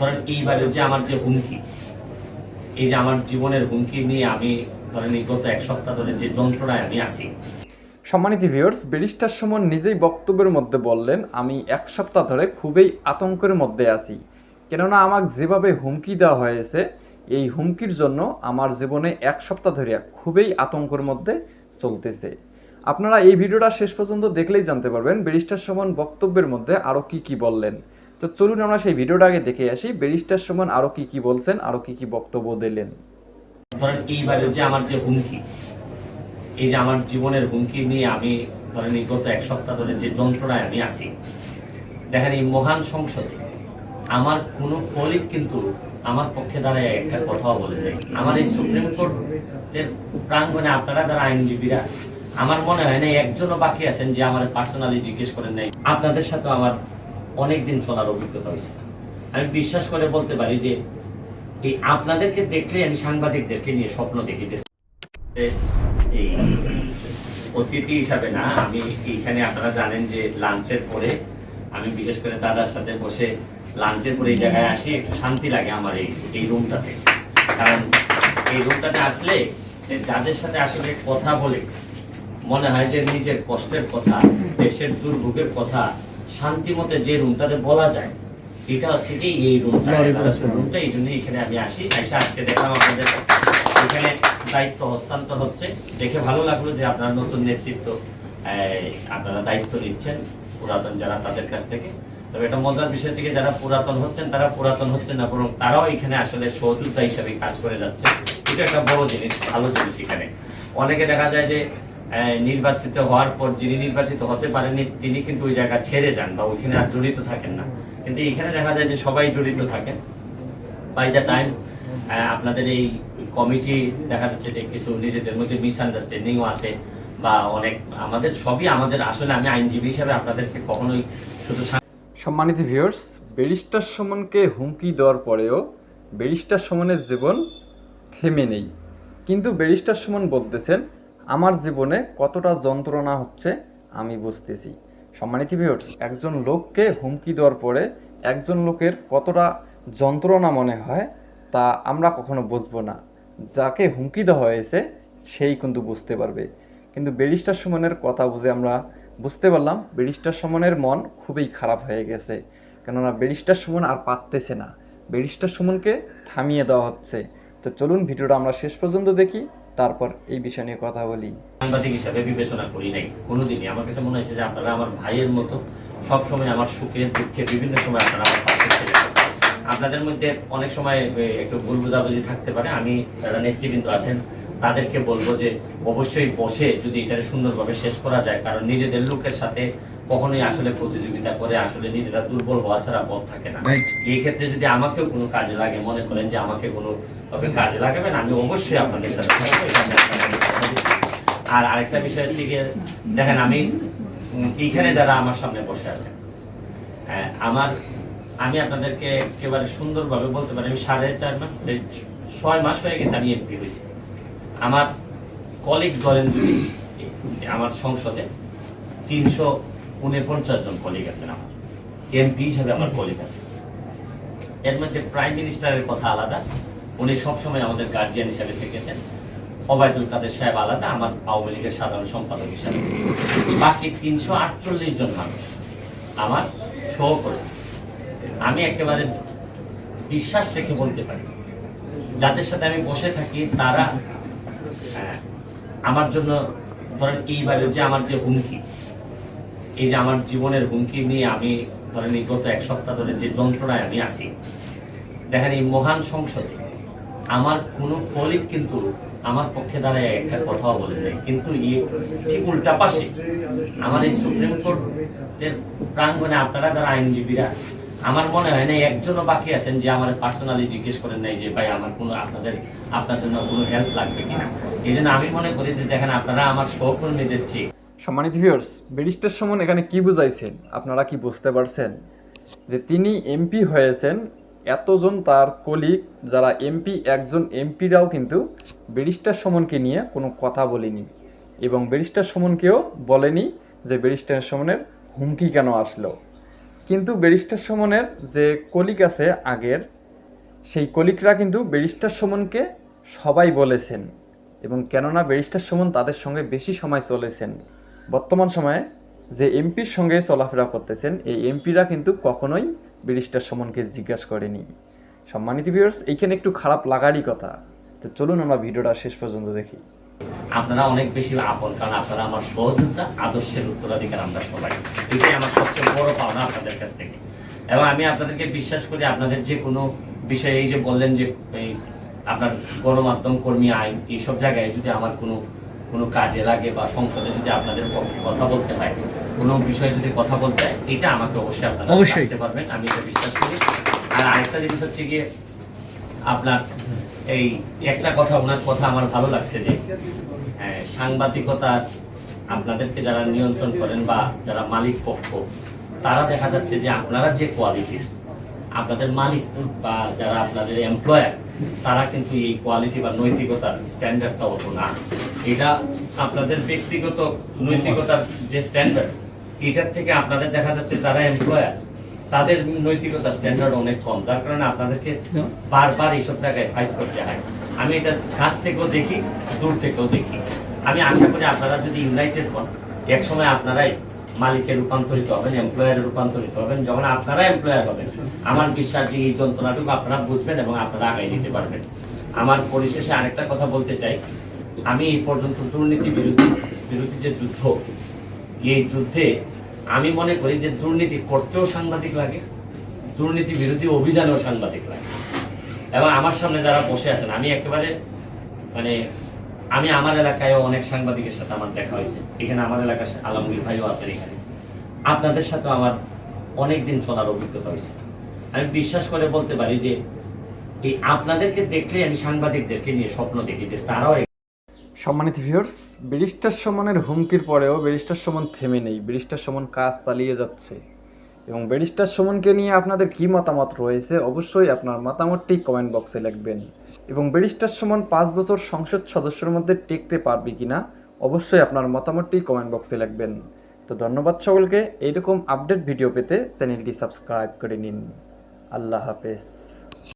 ধরেন এইবারে যে আমার যে হুমকি, এই যে আমার জীবনের হুমকি নিয়ে আমি ধরেন এই গত এক সপ্তাহ ধরে যে যন্ত্রণায় আমি আছি। সম্মানিত ভিউয়ার্স ব্যারিস্টার সুমন নিজেই বক্তব্যের মধ্যে বললেন, আমি এক সপ্তাহ ধরে খুবই আতঙ্কের মধ্যে আছি। কেননা আমাকে যেভাবে হুমকি দেওয়া হয়েছে, এই হুমকির জন্য আমার জীবনে এক সপ্তাহ ধরে খুবই আতঙ্কের মধ্যে চলতেছে। আপনারা এই ভিডিওটা শেষ পর্যন্ত দেখলেই জানতে পারবেন, ব্যারিস্টার সুমন বক্তব্যের মধ্যে আরও কি কি বললেন। তো চলুন আমরা সেই ভিডিওটা আগে দেখে আসি। ব্যারিস্টার সুমন আরও কি কি বলছেন আরও কি কি বক্তব্য দিলেন? ধরেন এইবারে যে আমার যে হুমকি, এই যে আমার জীবনের হুমকি নিয়ে আমি ধরেন এই গত এক সপ্তাহ ধরে যে যন্ত্রণায় আমি আছি, দেখেন এই মহান সংসদে আমার কোনো কলিগ কিন্তু আমার পক্ষে দাঁড়ায় একটা কথাও বলে যায় আমার এই সুপ্রিম কোর্টের প্রাঙ্গণে আপনারা যারা আইনজীবীরা, আমার মনে হয় না একজনও বাকি আছেন যে আমার পার্সোনালি জিজ্ঞেস করেন নাই। আপনাদের সাথে আমার অনেক দিন চলার অভিজ্ঞতা হয়েছে। আমি বিশ্বাস করে বলতে পারি যে এই আপনাদেরকে দেখলে আমি সাংবাদিকদেরকে নিয়ে স্বপ্ন দেখি যে এই অতিথি হিসাবে না, আমি এইখানে আপনারা জানেন যে লাঞ্চের পরে আমি বিশেষ করে দাদার সাথে বসে লাঞ্চের পরে এই জায়গায় আসি, একটু শান্তি লাগে আমার এই এই রুমটাতে। কারণ এই রুমটাতে আসলে যাদের সাথে আসলে কথা বলে মনে হয় যে নিজের কষ্টের কথা, দেশের দুর্ভোগের কথা শান্তি মতে যে রুমটাতে বলা যায় এটা হচ্ছে কি এই রুমটা রুমটা এই জন্য এখানে আমি আসি। এসে আজকে দেখলাম আপনাদের। এখানে দায়িত্ব হস্তান্তর হচ্ছে। দেখে ভালো লাগল যে আপনারা নতুন নেতৃত্ব আপনারা দায়িত্ব নিচ্ছেন পুরাতন যারা তাদের কাছ থেকে। তবে এটা মজার বিষয় থেকে যারা পুরাতন হচ্ছেন তারা পুরাতন হচ্ছেন না বরং তারাও এখানে আসলে সহযোদ্ধা হিসাবে কাজ করে যাচ্ছে। এটা একটা বড় জিনিস ভালো জিনিস এখানে। অনেকে দেখা যায় যে নির্বাচিত হওয়ার পর যিনি নির্বাচিত হতে পারেননি, তিনি কিন্তু ওই জায়গা ছেড়ে যান বা ওইখানে আর জড়িত থাকেন না। কিন্তু এখানে দেখা যায় যে সবাই জড়িত থাকেন। বাই দ্য টাইম আপনাদের এই কমিটি দেখা যাচ্ছে যে কিছু নিজেদের মধ্যে মিসআন্ডারস্ট্যান্ডিংও আছে বা অনেক আমাদের সবই আমাদের আসলে আমি আইনজীবী হিসাবে আপনাদেরকে কখনোই শুধু সম্মানিত ভিউয়ার্স ব্যারিস্টার সুমনকে হুমকি দেওয়ার পরেও ব্যারিস্টার সমনের জীবন থেমে নেই। কিন্তু ব্যারিস্টার সুমন বলতেছেন আমার জীবনে কতটা যন্ত্রণা হচ্ছে আমি বুঝতেছি। সম্মানিত ভিউয়ার্স একজন লোককে হুমকি দেওয়ার পরে একজন লোকের কতটা যন্ত্রণা মনে হয় তা আমরা কখনো বুঝব না। যাকে হুমকি দেওয়া হয়েছে, সেই কিন্তু বুঝতে পারবে। কিন্তু ব্যারিস্টার সুমনের কথা বুঝে আমরা বুঝতে পারলাম, ব্যারিস্টার সুমনের মন খুবই খারাপ হয়ে গেছে। কেননা ব্যারিস্টার সুমন আর পারতেছে না। ব্যারিস্টার সুমনকে থামিয়ে দেওয়া হচ্ছে। তো চলুন ভিডিওটা আমরা শেষ পর্যন্ত দেখি। তারপর এই বিষয় নিয়ে কথা বলি। সাংবাদিক হিসাবে বিবেচনা করি নাই, কোনোদিনই। আমার কাছে মনে হয়েছে যে আপনারা আমার ভাইয়ের মতো সব সময় আমার সুখে দুঃখে বিভিন্ন সময় আপনারা আমার পাশে ছিলেন। আপনাদের মধ্যে অনেক সময় একটু ভুল বোঝাবুঝি থাকতে পারে। আমি যারা নেতৃবৃন্দ আছেন, তাদেরকে বলব যে অবশ্যই বসে যদি এটা সুন্দরভাবে শেষ করা যায়, কারণ নিজেদের লোকের সাথে কখনোই আসলে প্রতিযোগিতা করে আসলে নিজেরা দুর্বল হওয়া ছাড়া পথ থাকে না। এই ক্ষেত্রে যদি আমাকেও কোনো কাজে লাগে মনে করেন যে আমাকে কোনো ভাবে কাজে লাগাবেন আমি অবশ্যই আপনাদের সাথে। আর আরেকটা বিষয় হচ্ছে গিয়ে দেখেন আমি এইখানে যারা আমার সামনে বসে আছেন হ্যাঁ, আমার আমি আপনাদেরকে একেবারে সুন্দরভাবে বলতে পারি আমি সাড়ে চার মাস এই ছয় মাস হয়ে গেছে আমি এমপি হয়েছি। আমার কলিগ ধরেন যদি আমার সংসদে তিনশো উনপঞ্চাশ জন কলিগ আছেন আমার। এমপি হিসাবে আমার কলিগ আছে। এর মধ্যে প্রাইম মিনিস্টারের কথা আলাদা। উনি সবসময় আমাদের গার্জিয়ান হিসাবে থেকেছেন। অবায়দুল কাদের সাহেব আলাদা আমার আওয়ামী লীগের সাধারণ সম্পাদক হিসাবে। বাকি তিনশো আটচল্লিশ জন মানুষ আমার সহকর্মী। আমি একেবারে বিশ্বাস রেখে বলতে পারি যাদের সাথে আমি বসে থাকি তারা আহ, আমার জন্য ধরেন এইবারে যে আমার যে হুমকি এই যে আমার জীবনের হুমকি নিয়ে আমি ধরেন এই গত এক সপ্তাহ ধরে যে যন্ত্রণায় আমি আছি, দেখেন এই মহান সংসদে আমার কোনো কলিগ কিন্তু আমার পক্ষে দাঁড়ায় একটা কথাও বলে যায় কিন্তু ঠিক উল্টা পাশে আমার এই সুপ্রিম কোর্টের প্রাঙ্গণে আপনারা যারা আইনজীবীরা, আমার মনে হয় না একজনও বাকি আছেন যে আমার পার্সোনালি জিজ্ঞেস করেন নাই যে, ভাই, আমার কোনো আপনাদের, আপনার জন্য কোনো হেল্প লাগবে কিনা? এই জন্য আমি মনে করি যে, দেখেন, আপনারা আমার সহকর্মীদের চেয়ে সম্মানিত ভিউয়ার্স ব্যারিস্টার সুমন এখানে কি বুঝাইছেন? আপনারা কি বুঝতে পারছেন? যে তিনি এমপি হয়েছেন, এতজন তার কলিগ যারা এমপি একজন এমপিরাও কিন্তু ব্যারিস্টার সুমনকে নিয়ে কোনো কথা বলেনি। এবং ব্যারিস্টার সুমনকেও বলেনি যে ব্যারিস্টার সুমনের হুমকি কেন আসলো। কিন্তু ব্যারিস্টার সুমনের যে কলিক আছে আগের, সেই কলিকরা কিন্তু ব্যারিস্টার সুমনকে সবাই বলেছেন। এবং কেননা ব্যারিস্টার সুমন তাদের সঙ্গে বেশি সময় চলেছেন। বর্তমান সময়ে যে এমপির সঙ্গে চলাফেরা করতেছেন, এই এমপিরা কিন্তু কখনোই ব্যারিস্টার সুমনকে জিজ্ঞাসা করেনি। সম্মানিত ভিউয়ার্স এইখানে একটু খারাপ লাগারই কথা। তো চলুন আমরা ভিডিওটা শেষ পর্যন্ত দেখি। আপনারা অনেক বেশি আপন, কারণ আপনারা আমার সহযোদ্ধা, আদর্শের উত্তরাধিকার আমরা সবাই। এটাই আমার সবচেয়ে বড় পাওনা আপনাদের কাছ থেকে। এবং আমি আপনাদেরকে বিশ্বাস করি, আপনাদের যে কোনো বিষয়ে এই যে বললেন যে আপনার গণমাধ্যম, কর্মী আইন, এইসব জায়গায় যদি আমার কোনো কোনো কাজে লাগে বা সংসদে যদি আপনাদের পক্ষে কথা বলতে হয় কোনো বিষয়ে যদি কথা বলতে হয় এটা আমাকে অবশ্যই আপনারা অবশ্যই। পারবেন আমি এটা বিশ্বাস করি আর আরেকটা জিনিস হচ্ছে গিয়ে আপনার এই একটা কথা ওনার কথা আমার ভালো লাগছে যে হ্যাঁ, সাংবাদিকতার আপনাদেরকে যারা নিয়ন্ত্রণ করেন বা যারা মালিক পক্ষ তারা দেখা যাচ্ছে যে আপনারা যে কোয়ালিটির আপনাদের মালিক বা যারা আপনাদের এমপ্লয়ার তারা কিন্তু এই কোয়ালিটি বা নৈতিকতার স্ট্যান্ডার্ডটা অত না এটা আপনাদের ব্যক্তিগত নৈতিকতার যে স্ট্যান্ডার্ড এটার থেকে আপনাদের দেখা যাচ্ছে যারা এমপ্লয়ার তাদের নৈতিকতার স্ট্যান্ডার্ড অনেক কম। যার কারণে আপনাদেরকে বারবার এইসব জায়গায় ফাইট করতে হয়। আমি এটা কাছ থেকেও দেখি, দূর থেকেও দেখি। আমি আশা করি আপনারা যদি ইউনাইটেড হন একসময় আপনারাই মালিকে রূপান্তরিত হবেন এমপ্লয়ারে রূপান্তরিত হবেন। যখন আপনারা এমপ্লয়ার হবেন, আমার বিশ্বাস যে এই যন্ত্রণাটুকু আপনারা বুঝবেন এবং আপনারা আগাই দিতে পারবেন। আমার পরিশেষে আরেকটা কথা বলতে চাই। আমি এই পর্যন্ত দুর্নীতি বিরোধী বিরোধী যে যুদ্ধ, এই যুদ্ধে আমি মনে করি যে দুর্নীতি করতেও সাংবাদিক লাগে, দুর্নীতি বিরোধী অভিযানেও সাংবাদিক লাগে। এবং আমার সামনে যারা বসে আছেন, আমি একেবারে মানে আমি আমার এলাকায় অনেক সাংবাদিকের সাথে আমার দেখা হয়েছে। এখানে আমার এলাকার আলমগীর ভাইও আছেন এখানে। আপনাদের সাথে আমার অনেক দিন চলার অভিজ্ঞতা হয়েছে। আমি বিশ্বাস করে বলতে পারি যে, এই আপনাদেরকে দেখলে আমি সাংবাদিকদেরকে নিয়ে স্বপ্ন দেখি যে তারাও সম্মানিত ভিউয়ার্স ব্যারিস্টার সমানের হুমকির পরেও ব্যারিস্টার সমান থেমে নেই, ব্যারিস্টার সমান কাজ চালিয়ে যাচ্ছে। এবং ব্যারিস্টার সমানকে নিয়ে আপনাদের কী মতামত রয়েছে অবশ্যই আপনার মতামতটি কমেন্ট বক্সে লিখবেন। এবং ব্যারিস্টার সমান পাঁচ বছর সংসদ সদস্যের মধ্যে টেকতে পারবে কিনা অবশ্যই আপনার মতামতটি কমেন্ট বক্সে লিখবেন। তো ধন্যবাদ সকলকে, এইরকম আপডেট ভিডিও পেতে চ্যানেলটি সাবস্ক্রাইব করে নিন। আল্লাহ হাফেজ।